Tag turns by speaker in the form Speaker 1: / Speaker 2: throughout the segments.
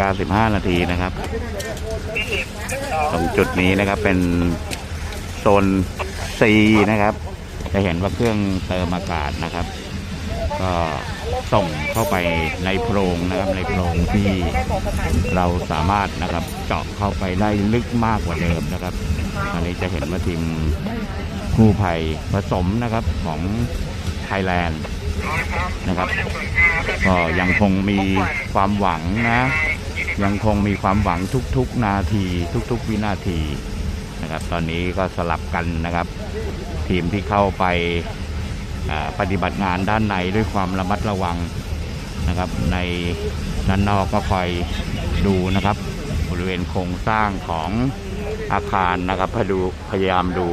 Speaker 1: ฬิกา15 นาทีนะครับ ตรงจุดนี้นะครับเป็นโซน C นะครับ จะเห็นว่าเครื่องเติมอากาศนะครับ ก็ส่งเข้าไปในโพรงนะครับ ในโพรงที่เราสามารถนะครับเจาะเข้าไปได้ลึกมากกว่าเดิมนะครับอันนี้จะเห็นว่าทีมกู้ภัยผสมนะครับของไทยแลนด์นะครับ ก็ยังคงมีความหวังนะ ยังคงมีความหวังทุกๆนาที ทุกๆวินาทีนะครับตอนนี้ก็สลับกันนะครับ ทีมที่เข้าไปปฏิบัติงานด้านในด้วยความระมัดระวังนะครับ ในด้านนอกก็คอยดูนะครับ บริเวณโครงสร้างของอาคารนะครับพดูพยายามดู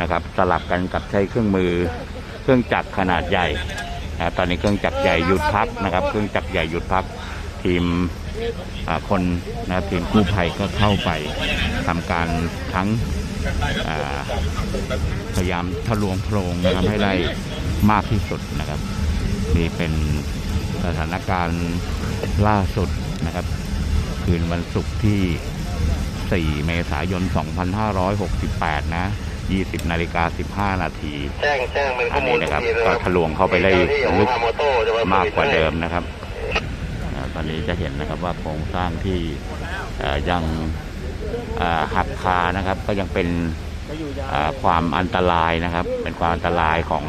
Speaker 1: นะครับสลับกันกับใช้เครื่องมือ เครื่องจักรขนาดใหญ่นะตอนนี้เครื่องจักรใหญ่หยุดพักนะครับ เครื่องจักรใหญ่หยุดพัก ทีมอ่าคนนะครับทีมกู้ภัยก็เข้าไปทำการทั้งอ่าพยายามทะลวงโพรงนะครับให้ได้มากที่สุดนะครับนี่เป็นสถานการณ์ล่าสุดนะครับ คืนวันศุกร์ที่ 4 เมษายน 2568 นะ 20 นาฬิกา 15 นาที
Speaker 2: แจ้งแจ้งเป็นข้
Speaker 1: อั
Speaker 2: อนมู
Speaker 1: นี้
Speaker 2: ล
Speaker 1: นะครับ
Speaker 2: อีที
Speaker 1: ก็ทะลวงเข้าไปได้
Speaker 2: เจ้าหน้าที่ของ
Speaker 1: ลึก
Speaker 2: ฮาโมโต้จะ
Speaker 1: มากกว่าเดิมนะครับอ่า ตอนนี้จะเห็นนะครับว่าโครงสร้างที่ยังหักคานะครับ ก็ยังเป็นความอันตรายนะครับ เป็นความอันตรายของ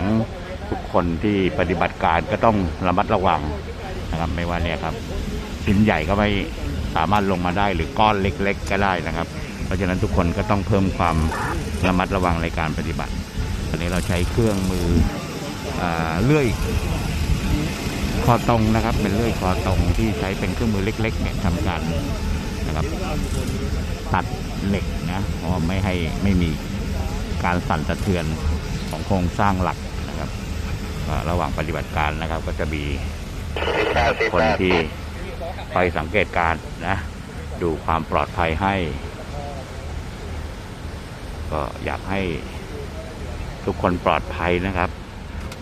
Speaker 1: ทุกคนที่ปฏิบัติการก็ต้องระมัดระวังนะครับไม่ว่าเนี่ยครับชิ้นใหญ่ก็ไม่สามารถลงมาได้หรือก้อนเล็ก ๆ ก็ได้นะครับ เพราะฉะนั้นทุกคนก็ต้องเพิ่มความระมัดระวังในการปฏิบัติ ตอนนี้เราใช้เครื่องมืออเลื่อย คอตรงนะครับ เป็นเลื่อยคอตรงที่ใช้เป็นเครื่องมือเล็กๆเนี่ยทำการนะครับ ตัดเหล็กนะเพราะว่าไม่ให้ไม่มีการสั่นสะเทือนของโครงสร้างหลักนะครับระหว่างปฏิบัติการนะครับ ก็จะมีคนที่ไปสังเกตการณ์นะดูความปลอดภัยให้ ก็อยากให้ทุกคนปลอดภัยนะครับ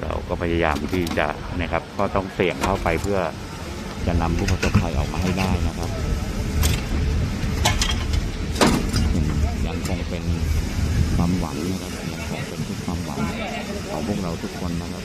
Speaker 1: เราก็พยายามที่จะนะครับ ก็ต้องเสี่ยงเข้าไปเพื่อจะนำผู้ประสบภัยออกมาให้ได้นะครับยังคงเป็นความหวังนะครับยังคงเป็นทุกความหวังของพวกเราทุกคนนะครับ